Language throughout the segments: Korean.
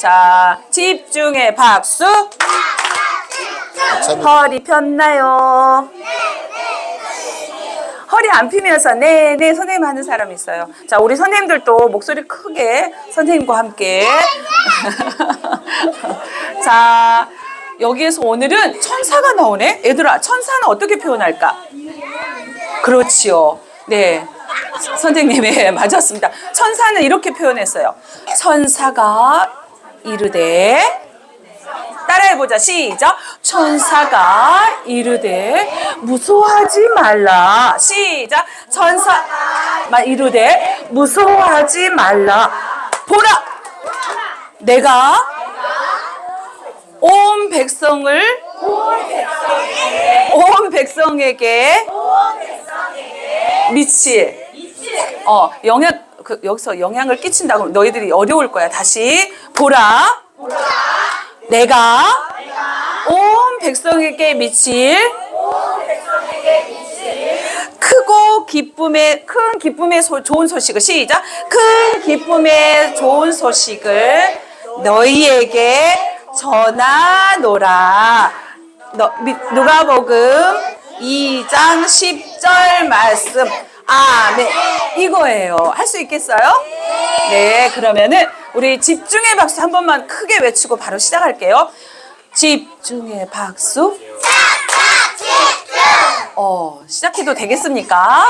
자, 집중해 박수. 허리 폈나요? 허리 안 피면서 네 네 선생님 하는 사람 있어요. 자 우리 선생님들도 목소리 크게 선생님과 함께. 자 여기에서 오늘은 천사가 나오네. 얘들아 천사는 어떻게 표현할까? 그렇지요. 네. 선생님, 예, 맞았습니다. 천사는 이렇게 표현했어요. 천사가 이르되 따라해보자. 시작. 천사가 이르되 무서워하지 말라. 시작. 천사 마 이르되 무서워하지 말라. 보라. 내가 온 백성을 온 백성에게 미칠 어 영향 그, 여기서 영향을 끼친다고 너희들이 어려울 거야. 다시 보라. 내가 온 백성에게 미칠 크고 기쁨의 큰 기쁨의 소, 좋은 소식을 시작 큰 기쁨의 좋은 소식을 너희에게 전하노라 너, 미- 누가복음 2장 10절 말씀 아멘 이거예요. 할 수 있겠어요? 네 그러면은 우리 집중의 박수 한 번만 크게 외치고 바로 시작할게요. 집중의 박수. 어 시작해도 되겠습니까?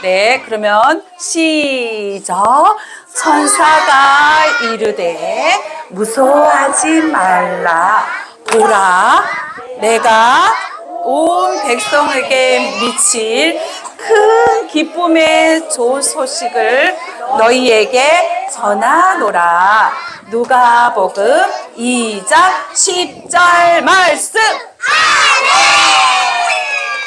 네 그러면 시작. 천사가 이르되 무서워하지 말라. 보라 내가 온 백성에게 미칠 큰 기쁨의 좋은 소식을 너희에게 전하노라. 누가복음 2장 10절 말씀